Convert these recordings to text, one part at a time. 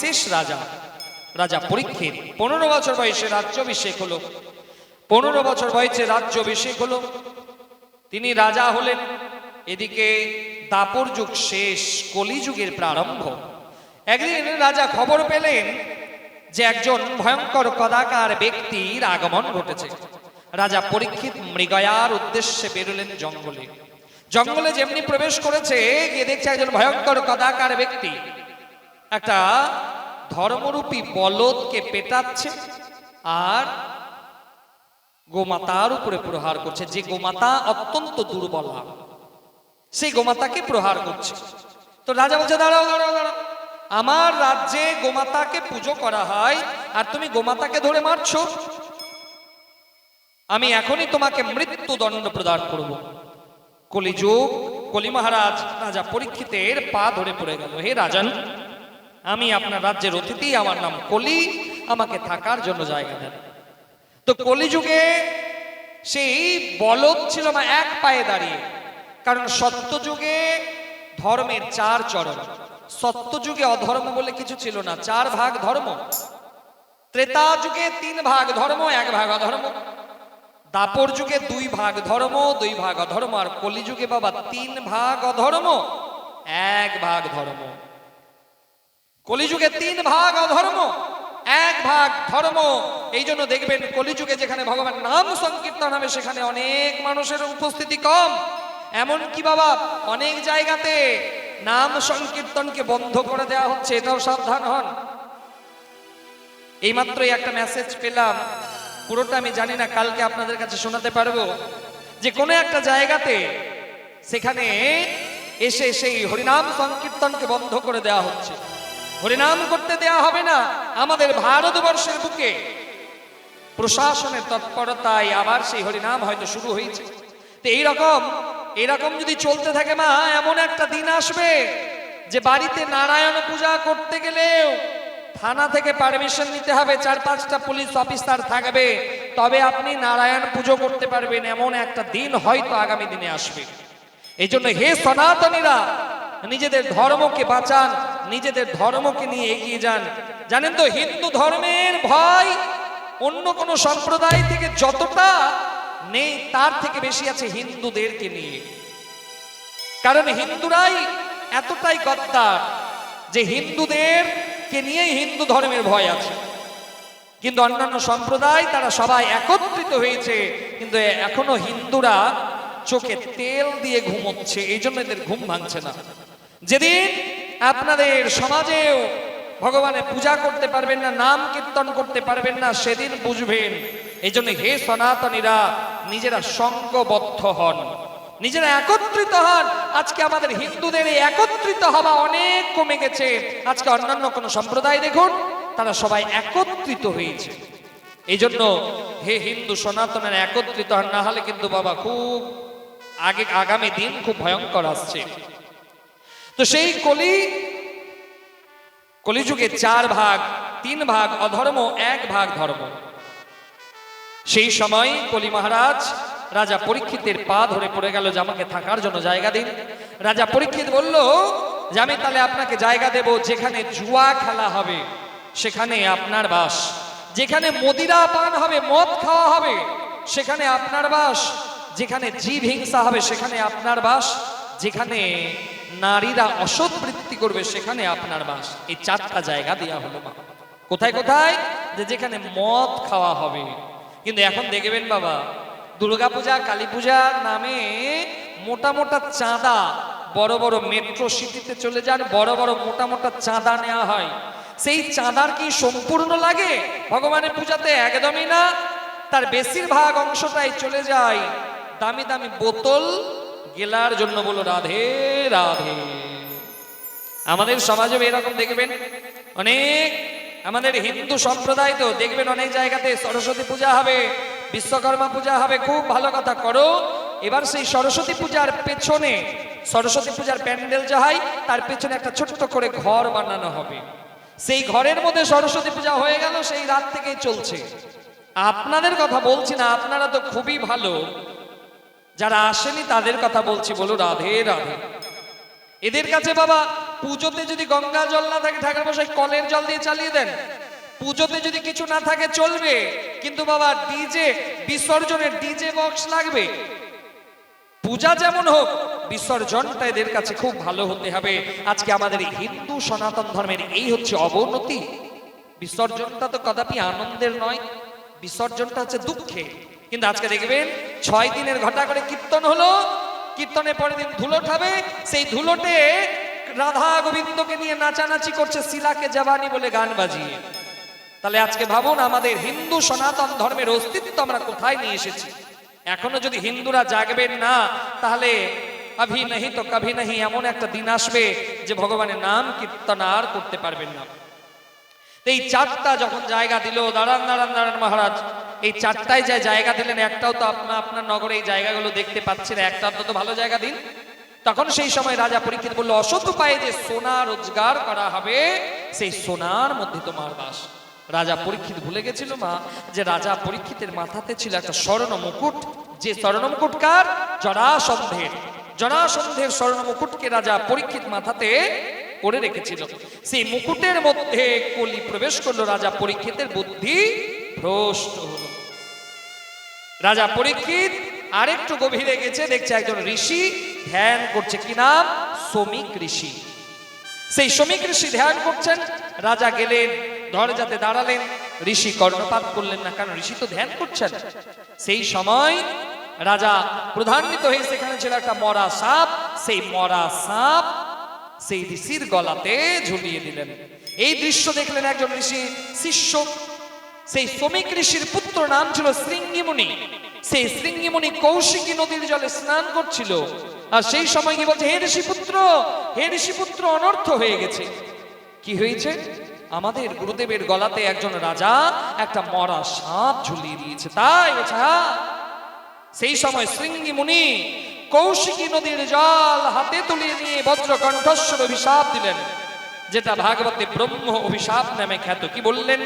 শেষ রাজা রাজা পরীক্ষিত। পনেরো বছর বয়সে রাজ্যাভিষেক হলো। পনেরো বছর বয়সে রাজ্যাভিষেক হলো। তিনি রাজা হলেন। এদিকে দাপর যুগ শেষ, কলিযুগের প্রারম্ভ। একদিন রাজা খবর পেলেন যে একজন ভয়ঙ্কর কদাকার ব্যক্তির আগমন ঘটেছে। রাজা পরীক্ষিত মৃগয়ার উদ্দেশ্যে বেরোলেন জঙ্গলে। জঙ্গলে যেমনি প্রবেশ করেছে, গিয়ে দেখছে একজন ভয়ঙ্কর কদাকার ব্যক্তি। একটা ধর্মরূপী বলদকে পেটাচ্ছে আর গোমাতার উপরে প্রহার করছে। যে গোমাতা অত্যন্ত দুর্বলা সেই গোমাতাকে প্রহার করছে। তো রাজা বলছে, দাঁড়াও দাঁড়াও দাঁড়াও। আমার রাজ্যে গোমাতাকে পুজো করা হয় আর তুমি গোমাতাকে ধরে মারছো। আমি এখনই তোমাকে মৃত্যুদণ্ড প্রদান করব। কলিযুগ, কলি মহারাজ, রাজা পরীক্ষিতের পা ধরে পড়ে গেল। হে রাজান আমি আপনার রাজ্যের অতিথি, আমার নাম কলি, আমাকে থাকার জন্য জায়গা দেন। তো কলিযুগে সেই বলদ ছিল না এক পায়ে দাঁড়িয়ে, কারণ সত্যযুগে ধর্মের চার চরণ। সত্যযুগে অধর্ম বলে কিছু ছিল না, চার ভাগ ধর্ম। ত্রেতা যুগে তিন ভাগ ধর্ম, এক ভাগ অধর্ম। দাপর যুগে দুই ভাগ ধর্ম, দুই ভাগ অধর্ম, আর কলিযুগে বাবা তিন ভাগ অধর্ম, এক ভাগ ধর্ম। কলিযুগে তিন ভাগ অধর্ম, এক ভাগ ধর্ম। এই জন্য দেখবেন কলিযুগে যেখানে ভগবান নাম সংকীর্তন হবে, সেখানে অনেক মানুষের উপস্থিতি কম। এমন কি বাবা, অনেক জায়গাতে নাম সংকীর্তনকে বন্ধ করে দেওয়া হচ্ছে, এটাও সাবধান হন। এইমাত্রই একটা মেসেজ পেলাম, পুরোটা আমি জানি না, কালকে আপনাদের কাছে শোনাতে পারব, যে কোনো একটা জায়গাতে সেখানে এসে সেই হরিনাম সংকীর্তনকে বন্ধ করে দেওয়া হচ্ছে। হরিনাম করতে দেয়া হবে না। আমাদের ভারতবর্ষের বুকে প্রশাসনের তৎপরতায় আবার সেই হরিনাম হয়তো শুরু হয়েছে। তো এইরকম এরকম যদি চলতে থাকে মা, এমন একটা দিন আসবে যে বাড়িতে নারায়ণ পূজা করতে গেলেও থানা থেকে পারমিশন নিতে হবে, চার পাঁচটা পুলিশ অফিসার থাকবে, তবে আপনি নারায়ণ পুজো করতে পারবেন, এমন একটা দিন হয়তো আগামী দিনে আসবে। এই জন্য হে সনাতনীরা, নিজেদের ধর্মকে বাঁচান নিজেদের ধর্মকে নিয়ে এগিয়ে যান। জানেন তো, হিন্দু ধর্মের ভয় অন্য কোনো সম্প্রদায় থেকে যতটা নেই, তার থেকে বেশি আছে হিন্দুদেরকে নিয়ে। কারণ হিন্দুরাই এতটাই গদ্দার যে হিন্দুদের কে নিয়েই হিন্দু ধর্মের ভয় আছে। কিন্তু অন্যান্য সম্প্রদায়, তারা সবাই একত্রিত হয়েছে, কিন্তু এখনও হিন্দুরা চোখে তেল দিয়ে ঘুমোচ্ছে, এই জন্য এদের ঘুম ভাঙছে না। যেদিন আপনাদের সমাজেও ভগবানের পূজা করতে পারবেন না, নাম কীর্তন করতে পারবেন না, সেদিন বুঝবেন। এই জন্য হে সনাতনীরা, নিজেরা সঙ্গবদ্ধ হন। নিজেরা একত্রিত হন। আজকে আমাদের হিন্দুদের এই একত্রিত হওয়া অনেক কমে গেছে। আজকে অন্যান্য কোনো সম্প্রদায় দেখুন, তারা সবাই একত্রিত হয়েছে। এই জন্য হে হিন্দু সনাতনের একত্রিত হন, না হলে কিন্তু বাবা খুব আগে আগামী দিন খুব ভয়ঙ্কর আসছে। তো সেই কলি, কলিযুগে চার ভাগ, তিন ভাগ অধর্ম, এক ভাগ ধর্ম। সেই সময় কলি মহারাজ রাজা পরীক্ষিতের পা ধরে পড়ে গেল যে আমাকে থাকার জন্য জায়গা দিন। রাজা পরীক্ষিত বলল, যে আমি তাহলে আপনাকে জায়গা দেব যেখানে জুয়া খেলা হবে, সেখানে আপনার বাস। যেখানে মদিরা পান হবে, মদ খাওয়া হবে, সেখানে আপনার বাস। যেখানে জীব হিংসা হবে, সেখানে আপনার বাস। যেখানে নারীরা অসৎ বৃত্তি করবে, সেখানে আপনার বাস। এই চারটা জায়গা দেওয়া হলো মা। কোথায় কোথায়? যে যেখানে মদ খাওয়া হবে। কিন্তু এখন দেখবেন বাবা, দুর্গাপূজা কালী পূজার নামে মোটা মোটা চাঁদা বড় বড় মেট্রো সিটিতে চলে যান, বড় বড় মোটা মোটা চাঁদা নেওয়া হয়। সেই চাঁদার কি সম্পূর্ণ লাগে? ভগবানের পূজাতে একদমই না। তার বেশিরভাগ অংশটাই চলে যায় দামি দামি বোতল গেলার জন্য বলো, রাধে রাধে। আমাদের সমাজেও এরকম দেখবেন, অনেক আমাদের হিন্দু সম্প্রদায় তো দেখবেন অনেক জায়গাতে সরস্বতী পূজা হবে, বিশ্বকর্মা পূজা হবে, খুব ভালো কথা করো। এবার সেই সরস্বতী পূজার পেছনে, সরস্বতী পূজার প্যান্ডেল যা হয়, তার পেছনে একটা ছোট্ট করে ঘর বানানো হবে। সেই ঘরের মধ্যে সরস্বতী পূজা হয়ে গেল, সেই রাত থেকেই চলছে। আপনাদের কথা বলছি না, আপনারা তো খুবই ভালো। যারা আসেনি তাদের কথা বলছি, বলো রাধে রাধে। এদের কাছে বাবা, পুজোতে যদি গঙ্গা জল না থাকে ঠাকুর মশাই কলের জল দিয়ে চালিয়ে দেন। পুজোতে যদি কিছু না থাকে, চলবে। কিন্তু বাবা ডিজে বিসর্জনের ডিজে বক্স লাগবে। পূজা যেমন হোক, বিসর্জনটা এদের কাছে খুব ভালো হতে হবে। আজকে আমাদের হিন্দু সনাতন ধর্মের এই হচ্ছে অবনতি। বিসর্জনটা তো কদাপি আনন্দের নয়, বিসর্জনটা হচ্ছে দুঃখে কিন্তু আজকে দেখবেন ছয় দিনের ঘটা করে কীর্তন হলো, কীর্তনের পরের দিন ধুলো ঠাবে, সেই ধুলোটে রাধা গোবিন্দকে নিয়ে নাচানাচি করছে শিলাকে জবানি বলে গান বাজিয়ে। তাহলে আজকে ভাবুন আমাদের হিন্দু সনাতন ধর্মের অস্তিত্ব আমরা কোথায় নিয়ে এসেছি? এখনও যদি হিন্দুরা জাগবেন না, তাহলে আভি নাহি তো কভি নাহি এমন একটা দিন আসবে যে ভগবানের নাম কীর্তন আর করতে পারবেন না। এই চারটা যখন জায়গা দিল, দাঁড়ান দাঁড়ান দাঁড়ান মহারাজ এই চারটায় যে জায়গা দিলেন, একটাও তো আপনার আপনার নগরে এই জায়গাগুলো দেখতে পাচ্ছেন একটা তো ভালো জায়গা দিন। তখন সেই সময় রাজা পরীক্ষিত বলল, অসৎ উপায়ে যে সোনা রোজগার করা হবে, সেই সোনার মধ্যে তোমার বাস। রাজা পরীক্ষিত ভুলে গেছিল মা, যে রাজা পরীক্ষিতের মাথাতে ছিল একটা স্বর্ণ মুকুট। যে স্বর্ণ মুকুট কার? জরাসন্ধের। জরাসন্ধের স্বর্ণ মুকুটকে রাজা পরীক্ষিত মাথাতে করে রেখেছিল। সেই মুকুটের মধ্যে কলি প্রবেশ করল, রাজা পরীক্ষিতের বুদ্ধি ভ্রষ্ট হলো। রাজা পরীক্ষিত আরেকটু গভীরে গেছে, দেখছে একজন ঋষি ধ্যান করছে। কি নাম? শ্রমিক ঋষি। সেই শ্রমিক ঋষি ধ্যান করছেন। রাজা গেলেন, দরজাতে দাঁড়ালেন। ঋষি কর্ণপাত করলেন না, কারণ ঋষি তো ধ্যান করছেন। সেই সময় রাজা প্রধান্বিত হয়ে সেখানে ছিল একটা মরা সাপ। সেই মরা সাপ সেই ঋষির গলাতে ঝুলিয়ে দিলেন। এই দৃশ্য দেখলেন একজন ঋষি শিষ্য। সেই শ্রমিক ঋষির পুত্র নাম ছিল শৃঙ্গিমুনি সেই শৃঙ্গিমুনি কৌশিকী নদীর জলে স্নান করছিল। আর সেই সময় কি বলছে, হে ঋষি পুত্র হে ঋষি পুত্র অনর্থ হয়ে গেছে। কি হয়েছে? আমাদের গুরুদেবের গলাতে একজন রাজা একটা মরা সাপ ঝুলিয়ে দিয়েছে। তাই হ্যাঁ সেই সময় শৃঙ্গি মুনি কৌশিকী নদীর জল হাতে তুলে নিয়ে বজ্র কণ্ঠস্বর অভিশাপ দিলেন, যেটা ভাগবতে ব্রহ্ম অভিশাপ নামে খ্যাত। কি বললেন?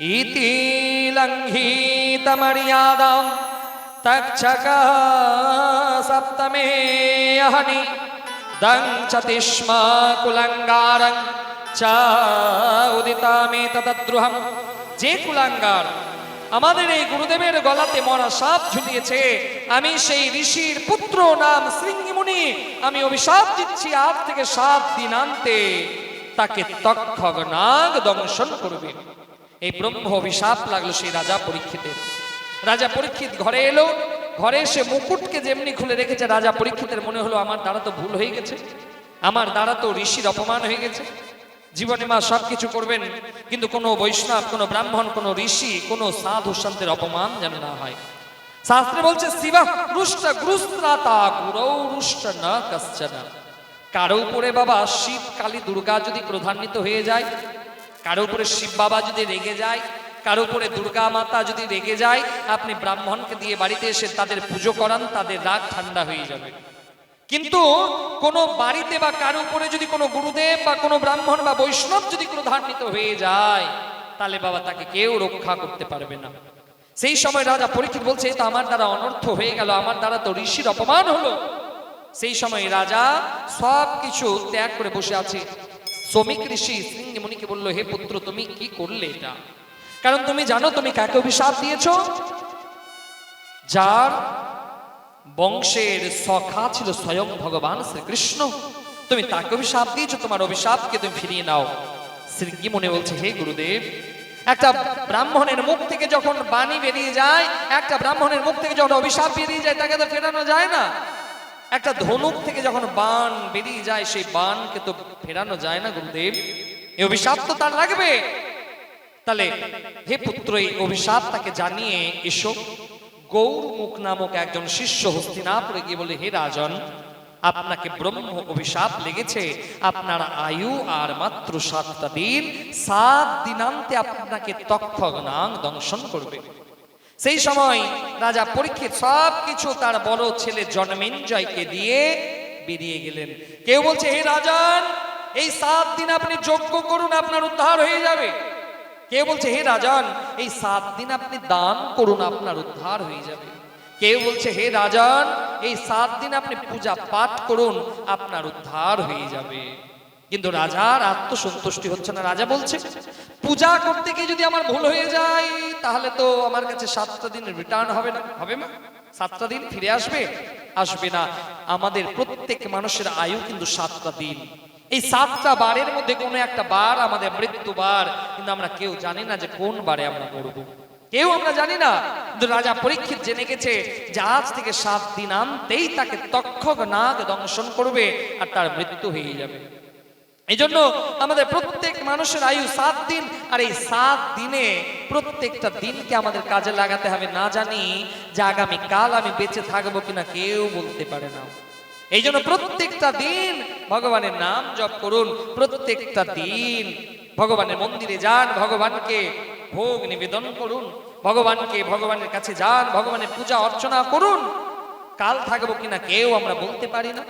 ইতি লঙ্ঘিত মর্যাদাম তক্ষক সপ্তমে অহনি দঞ্চতিষ্ম কুলঙ্গারং চ উদিতামে তদ্রুহম যে কুলাঙ্গার আমাদের এই গুরুদেবের গলাতে মরা সাপ ঝুলিয়েছে, আমি সেই ঋষির পুত্র নাম শৃঙ্গিমুনি আমি অভিশাপ দিচ্ছি আজ থেকে সাত দিন আনতে। তাকে তক্ষক নাগ দংশন করবে। এই ব্রহ্ম অভিশাপ লাগল সেই রাজা পরীক্ষিতের। রাজা পরীক্ষিত ঘরে এলো, ঘরে এসে মুকুটকে যেমনি খুলে রেখেছে রাজা পরীক্ষিতের মনে হলো, আমার দ্বারা তো ভুল হয়ে গেছে, আমার দ্বারা তো ঋষির অপমান হয়ে গেছে। জীবনে মা সব কিছু করবেন, কিন্তু কোনো বৈষ্ণব, কোনো ব্রাহ্মণ, কোনো ঋষি, কোনো সাধু সন্তের অপমান যেন না হয়। শাস্ত্রে বলছে, শিব রুষ্ট গ্রুস্ত্রাতা গুরৌ রুষ্ট না কশ্চন। কারও উপরে বাবা, শিব কালী দুর্গা যদি ক্রধান্বিত হয়ে যায় কারও উপরে শিব বাবা যদি রেগে যায়, কারও উপরে দুর্গা মাতা যদি রেগে যায়, আপনি ব্রাহ্মণকে দিয়ে বাড়িতে এসে তাদের পুজো করান, তাদের রাগ ঠান্ডা হয়ে যাবে। কিন্তু কোনো বাড়িতে বা কারও উপরে যদি কোনো গুরুদেব বা কোনো ব্রাহ্মণ বা বৈষ্ণব যদি ক্রধান্বিত হয়ে যায়, তাহলে বাবা তাকে কেউ রক্ষা করতে পারবে না। সেই সময় রাজা পরীক্ষিত বলছে "এ তো আমার দ্বারা অনর্থ হয়ে গেল, আমার দ্বারা তো ঋষির অপমান হলো। সেই সময় রাজা সব কিছু ত্যাগ করে বসে আছে। শ্রমিক ঋষি শৃঙ্গি মুনিকে বলল, হে পুত্র, তুমি কি করলে এটা? কারণ তুমি জানো তুমি কাকে অভিশাপ দিয়েছ? যার বংশের সখা ছিল স্বয়ং ভগবান শ্রীকৃষ্ণ। তুমি তাকে অভিশাপ দিয়েছ, তোমার অভিশাপকে তুমি ফিরিয়ে নাও। শ্রীঙ্গি মনে বলছে, হে গুরুদেব, একটা ব্রাহ্মণের মুখ থেকে যখন বাণী বেরিয়ে যায়, একটা ব্রাহ্মণের মুখ থেকে যখন অভিশাপ বেরিয়ে যায়, তাকে তো ফেরানো যায় না। একটা ধনুক থেকে যখন বান বেরিয়ে যায়, সেই বানকে তো ফেরানো যায় না, গুরুদেব। এই অভিশাপ তো তার লাগবে। তাহলে হে পুত্র, এই অভিশাপ তাকে জানিয়ে এসো। গৌরমুখ নামক একজন শিষ্য হস্তিনাপুরে গিয়ে বলে, হে রাজন, আপনাকে ব্রহ্ম অভিশাপ লেগেছে। আপনার আয়ু আর মাত্র সাতটা দিন। সাত দিনান্তে আপনাকে তক্ষক নাং দংশন করবে। সেই সময় রাজা পরীক্ষিত সব কিছু তার বড় ছেলে জন্মেঞ্জয়কে দিয়ে বেরিয়ে গেলেন। কেউ বলছে, হে রাজান, এই সাত দিন আপনি যজ্ঞ করুন, আপনার উদ্ধার হয়ে যাবে। কেউ বলছে, হে রাজান, এই সাত দিন আপনি দান করুন, আপনার উদ্ধার হয়ে যাবে। কেউ বলছে, হে রাজন, এই সাত দিন আপনি পূজা পাঠ করুন, আপনার উদ্ধার হয়ে যাবে। কিন্তু রাজার আত্মসন্তুষ্টি হচ্ছে না। রাজা বলছে, পূজা করতে গিয়ে যদি আমার ভুল হয়ে যায়, তাহলে তো আমার কাছে সাতটা দিন রিটার্ন হবে না। হবে না সাতটা দিন ফিরে আসবে? আসবে না। আমাদের প্রত্যেক মানুষের আয়ু কিন্তু সাতটা দিন। এই সাতটা বারের মধ্যে কোনো একটা বার আমাদের মৃত্যু বার কিন্তু আমরা কেউ জানি না যে কোন বারে আমরা মরবো। কেউ আমরা জানি না, কিন্তু রাজা পরীক্ষিত জেনে গেছে যে আজ থেকে সাত দিন আনতেই তাকে তক্ষক নাগ দংশন করবে আর তার মৃত্যু হয়ে যাবে। এই জন্য আমাদের প্রত্যেক মানুষের আয়ু সাত দিন, আর এই সাত দিনে প্রত্যেকটা দিনকে আমাদের কাজে লাগাতে হবে। না জানি যে আগামী কাল আমি বেঁচে থাকব কিনা, কেউ বলতে পারে না। এই জন্য প্রত্যেকটা দিন ভগবানের নাম জপ করুন। প্রত্যেকটা দিন ভগবানের মন্দিরে যান, ভগবানকে ভোগ নিবেদন করুন। ভগবানকে ভগবানের কাছে যান, ভগবানের পূজা অর্চনা করুন। কাল থাকব কিনা, কেউ আমরা বলতে পারি না।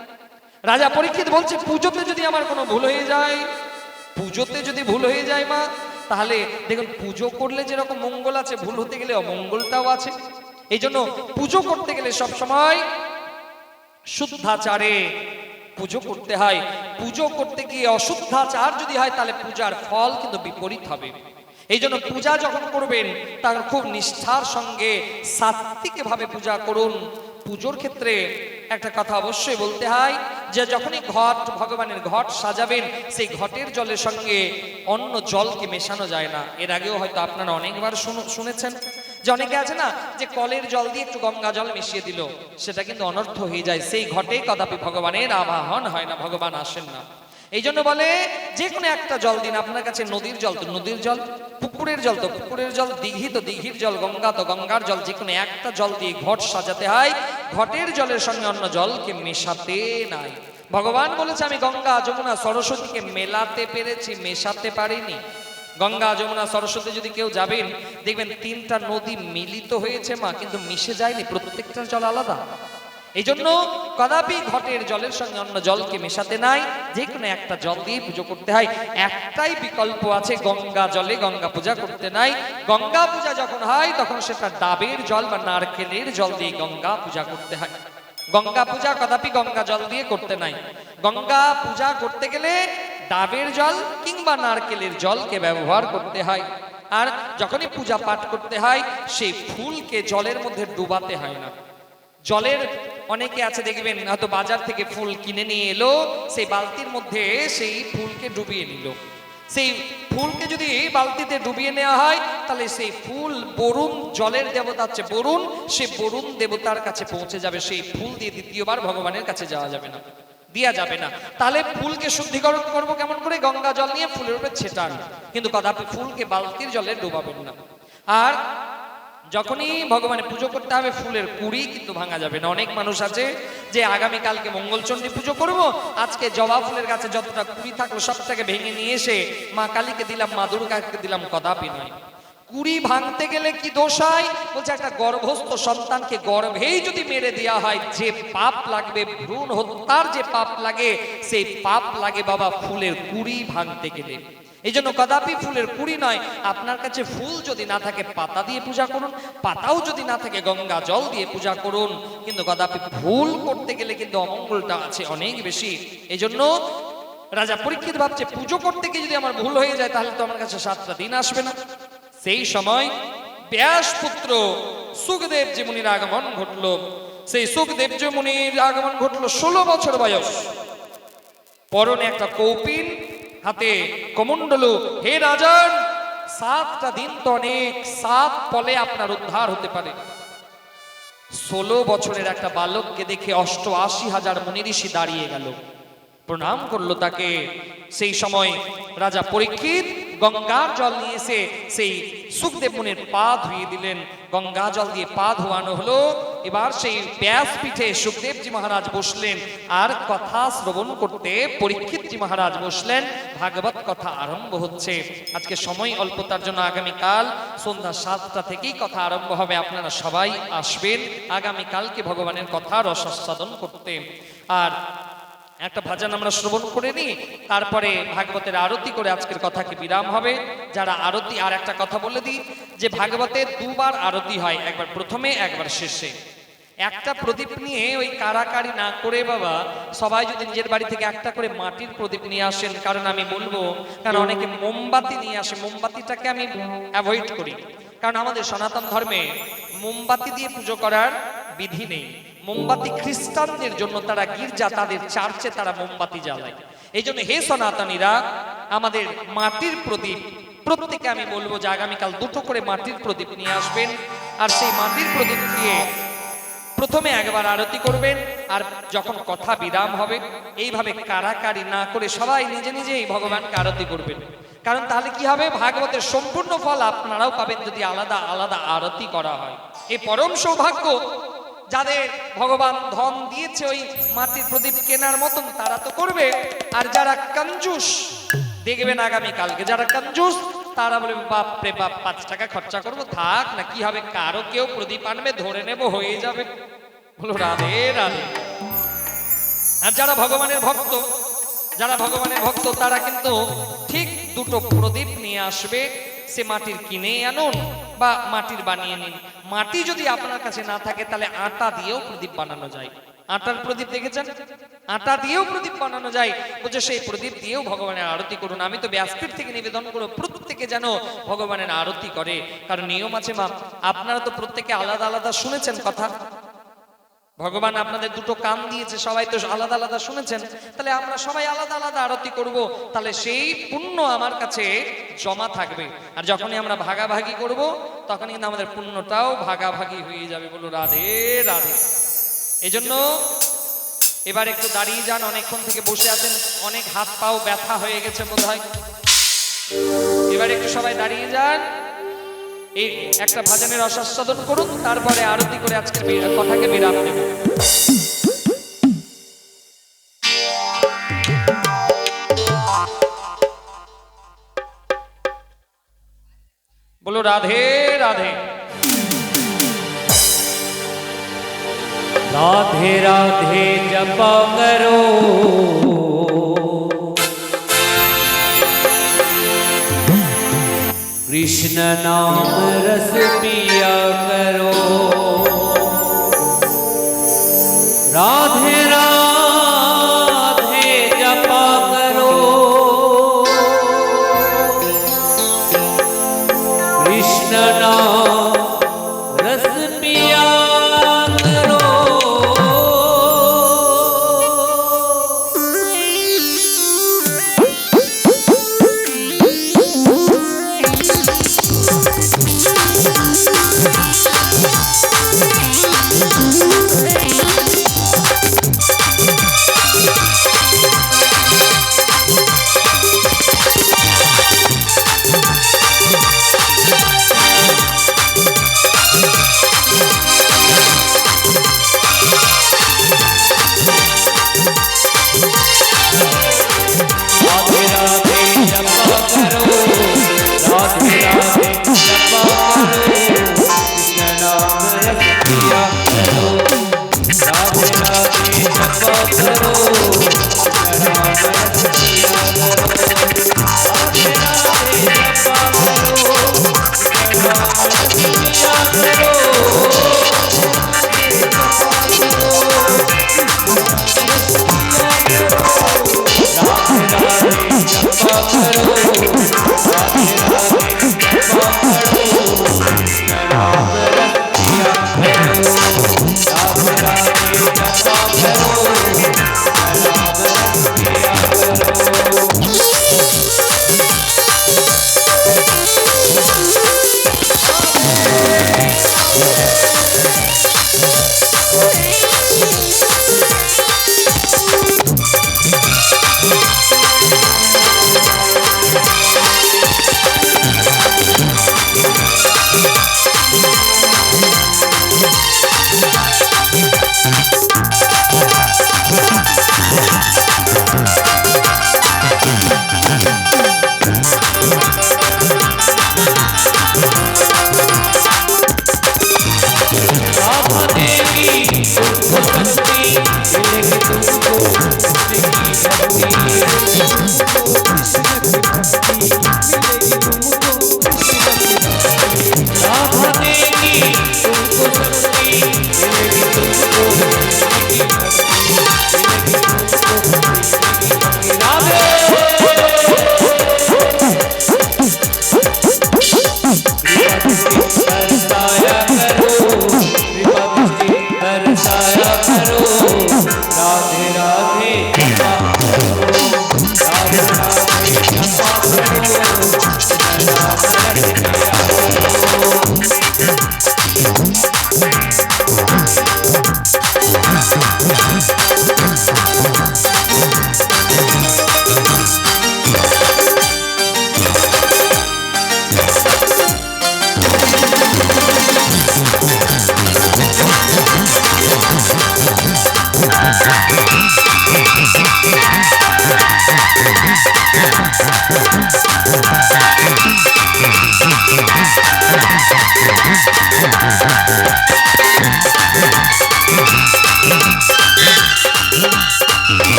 রাজা পরীক্ষিত বলছে, পুজোতে যদি আমার কোনো ভুল হয়ে যায়, পুজোতে যদি ভুল হয়ে যায় মা, তাহলে দেখুন, পুজো করলে যেরকম মঙ্গল আছে, ভুল হতে গেলে অমঙ্গলটাও আছে। এই জন্য পুজো করতে গেলে সব সময় শুদ্ধাচারে পুজো করতে হয়। পুজো করতে গিয়ে অশুদ্ধাচার যদি হয়, তাহলে পূজার ফল কিন্তু বিপরীত হবে। এই জন্য পূজা যখন করবেন, তার খুব নিষ্ঠার সঙ্গে সাত্বিক ভাবে পূজা করুন। পুজোর ক্ষেত্রে একটা কথা অবশ্যই বলতে হয় যে যখনই ঘট ভগবানের ঘট সাজাবেন, সেই ঘটের জলের সঙ্গে অন্য জলকে মেশানো যায় না। এর আগেও হয়তো আপনারা অনেকবার শুনো- শুনেছেন যে অনেকে আছে না যে কলের জল দিয়ে একটু গঙ্গা জল মিশিয়ে দিল, সেটা কিন্তু অনর্থ হয়ে যায়। সেই ঘটে কদাপি ভগবানের আবাহন হয় না, ভগবান আসেন না। এই জন্য বলে যে কোনো একটা জল দিন, আপনার কাছে নদীর জল তো নদীর জল, পুকুরের জল তো পুকুরের জল দিঘি তো দিঘির জল, গঙ্গা তো গঙ্গার জল, যে কোনো একটা জল দিয়ে ঘট সাজাতে হয়, ঘটের জলের সঙ্গে অন্য জলকে মেশাতে নাই। ভগবান বলেছে, আমি গঙ্গা, যমুনা, সরস্বতীকে মেলাতে পেরেছি, মেশাতে পারিনি। গঙ্গা, যমুনা, সরস্বতী যদি কেউ যাবেন, দেখবেন তিনটা নদী মিলিত হয়েছে মা, কিন্তু মিশে যায়নি প্রত্যেকটার জল আলাদা। এই জন্য কদাপি ঘটের জলের সঙ্গে অন্য জলকে মেশাতে নাই যে কোনো একটা জল দিয়ে পুজো করতে হয়। একটাই বিকল্প আছে গঙ্গা জলে গঙ্গা পূজা করতে নাই। গঙ্গা পূজা যখন হয়, তখন সেটা ডাবের জল বা নারকেলের জল দিয়ে গঙ্গা পূজা করতে হয়। গঙ্গা পূজা কদাপি গঙ্গা জল দিয়ে করতে নাই। গঙ্গা পূজা করতে গেলে ডাবের জল কিংবা নারকেলের জলকে ব্যবহার করতে হয়। আর যখনই পূজা পাঠ করতে হয়, সেই ফুলকে জলের মধ্যে ডুবাতে হয় না। জলের অনেকে আছে, দেখবেন, হয়তো বাজার থেকে ফুল কিনে নিয়ে এলো, সেই বালতির মধ্যে সেই ফুলকে ডুবিয়ে নিল। সেই ফুলকে যদি বালতিতে ডুবিয়ে নেওয়া হয়, তাহলে সেই ফুল বরুণ, জলের দেবতা হচ্ছে বরুণ, সে বরুণ দেবতার কাছে পৌঁছে যাবে, সেই ফুল দিয়ে দ্বিতীয়বার ভগবানের কাছে যাওয়া যাবে না, দেওয়া যাবে না। তাহলে ফুলকে শুদ্ধিকরণ করব কেমন করে? গঙ্গা জল নিয়ে ফুলের উপরে ছেটান। কিন্তু কদাপি ফুলকে বালতির জলে ডোবাবেন না। আর যখনই ভগবানের পুজো করতে হবে, ফুলের কুড়ি কিন্তু ভাঙা যাবে না। অনেক মানুষ আছে যে আগামী কালকে মঙ্গলচণ্ডী পুজো করব, আজকে জবা ফুলের গাছে যতটা কুড়ি থাকল সবটাকে ভেঙে নিয়ে এসে মা কালীকে দিলাম, মা দুর্গাকে দিলাম, কদাপি নয়। কুড়ি ভাঙতে গেলে কি দোষ হয়? বলছে, একটা গর্ভস্থ সন্তানকে গর্ভেই যদি মেরে দেওয়া হয়, যে পাপ লাগবে, ভ্রূণ হত্যার যে পাপ লাগে, সেই পাপ লাগে বাবা, ফুলের কুড়ি ভাঙতে গেলে। এই জন্য কদাপি ফুলের কুড়ি নয়, আপনার কাছে ফুল যদি না থাকে, পাতা দিয়ে পূজা করুন, পাতাও যদি না থাকে, গঙ্গা জল দিয়ে পূজা করুন। কিন্তু কদাপি ফুল করতে গেলে কিন্তু অমঙ্গলটা আছে অনেক বেশি। এই জন্য রাজা পরীক্ষিত ভাবছে, পুজো করতে গিয়ে যদি আমার ভুল হয়ে যায়, তাহলে তো আমার কাছে সাতটা দিন আসবে না। সেই সময় ব্যাস পুত্র সুখদেব যে মুনির আগমন ঘটলো। সেই সুখদেব যে মুনির আগমন ঘটলো ষোলো বছর বয়স। পরনে একটা কৌপিন হাতে কমণ্ডলু। হে রাজন, সাতটা দিন তো অনেক, সাত ফলে আপনার উদ্ধার হতে পারে। ষোলো বছরের একটা বালককে দেখে অষ্ট আশি হাজার মুনিঋষি দাঁড়িয়ে গেল। প্রণাম করল তাকে। সেই সময় রাজা পরীক্ষিত গঙ্গার জল নিয়ে এসে সেই সুখদেব মুনির পা ধুয়ে দিলেন। গঙ্গা জল দিয়ে পা ধোয়ানো হলো। এবার সেই ব্যাস পিঠে সুখদেবজি মহারাজ বসলেন। আর কথা শ্রবণ করতে পরীক্ষিতজি মহারাজ বসলেন। ভাগবত কথা আরম্ভ হচ্ছে। আজকে সময় অল্পতার জন্য আগামীকাল সন্ধ্যা সাতটা থেকেই কথা আরম্ভ হবে। আপনারা সবাই আসবেন। আগামীকালকে ভগবানের কথা রসাস্বাদন করতে। আর একটা ভাজন আমরা শ্রবণ করে নিই, তারপরে ভাগবতের আরতি করে আজকের কথাকে বিরাম হবে। যারা আরতি আর একটা কথা বলে দিই, যে ভাগবতে দুবার আরতি হয়, একবার প্রথমে, একবার শেষে। একটা প্রদীপ নিয়ে ওই কারাকারি না করে বাবা, সবাই যদি নিজের বাড়ি থেকে একটা করে মাটির প্রদীপ নিয়ে আসেন, কারণ আমি বলব, কারণ অনেকে মোমবাতি নিয়ে আসে, মোমবাতিটাকে আমি অ্যাভয়েড করি। কারণ আমাদের সনাতন ধর্মে মোমবাতি দিয়ে পুজো করার বিধি নেই। মোমবাতি খ্রিস্টানদের জন্য তারা গির্জা, তাদের চার্চে তারা মোমবাতি জ্বালায়। এই জন্য হে সনাতনীরা, আমাদের মাটির প্রদীপ, প্রত্যেকে আমি বলব যে আগামীকাল দুটো করে মাটির প্রদীপ নিয়ে আসবেন, আর সেই মাটির প্রদীপ দিয়ে প্রথমে একবার আরতি করবেন, আর যখন কথা বিরাম হবে, এইভাবে কারাকারি না করে সবাই নিজে নিজেই ভগবানকে আরতি করবেন। কারণ তাহলে কি হবে? ভাগবতের সম্পূর্ণ ফল আপনারাও পাবেন যদি আলাদা আলাদা আরতি করা হয়। এই পরম সৌভাগ্য যাদের ভগবান ধন দিয়েছে ওই মাটির প্রদীপ কেনার মতন, তারা তো করবে। আর যারা কঞ্জুস, দেখবেন আগামী কালকে, যারা কঞ্জুস, তারা বলে বাপ রে বাপ, পাঁচ টাকা খরচা করব, থাক, না কি হবে? কারও কেউ প্রদীপ আনবে, ধরে নেব, হয়ে যাবে। বলো, রাধে রাধে। আর যারা ভগবানের ভক্ত, যারা ভগবানের ভক্ত, তারা কিন্তু ঠিক দুটো প্রদীপ নিয়ে আসবে, সে মাটির কিনে আনুন। বা মাটির বানিয়ে নিন। মাটি যদি আপনার কাছে না থাকে, তাহলে আটা দিয়েও প্রদীপ বানানো যায়। আটার প্রদীপ দেখেছেন? আটা দিয়েও প্রদীপ বানানো যায়। বলছে, সেই প্রদীপ দিয়েও ভগবানের আরতি করুন। আমি তো ব্যাসপীঠ থেকে নিবেদন করব। প্রত্যেকে যেন ভগবানের আরতি করে। কারণ নিয়ম আছে, মা। আপনারা তো প্রত্যেকে আলাদা আলাদা শুনেছেন কথা। ভগবান আপনাদের দুটো কান দিয়েছে, সবাই তো আলাদা আলাদা শুনেছেন। তাহলে আমরা সবাই আলাদা আলাদা আরতি করব। তাহলে সেই পুণ্য আমার কাছে জমা থাকবে। আর যখনই আমরা ভাগাভাগি করব তখন কিন্তু আমাদের পুণ্যটাও ভাগাভাগি হয়ে যাবে বলো, রাধে রাধে। এই জন্য এবার একটু দাঁড়িয়ে যান, অনেকক্ষণ থেকে বসে আছেন। অনেক হাত পাও ব্যথা হয়ে গেছে বোধ এবার একটু সবাই দাঁড়িয়ে যান। এই একটা ভাজনের অস্বাদন করুন তারপরে আরতি করে আজকের বি- কথাকে বিরাম দেব বলো রাধে রাধে राधे राधे जपा करो कृष्ण नाम रस पिया करो।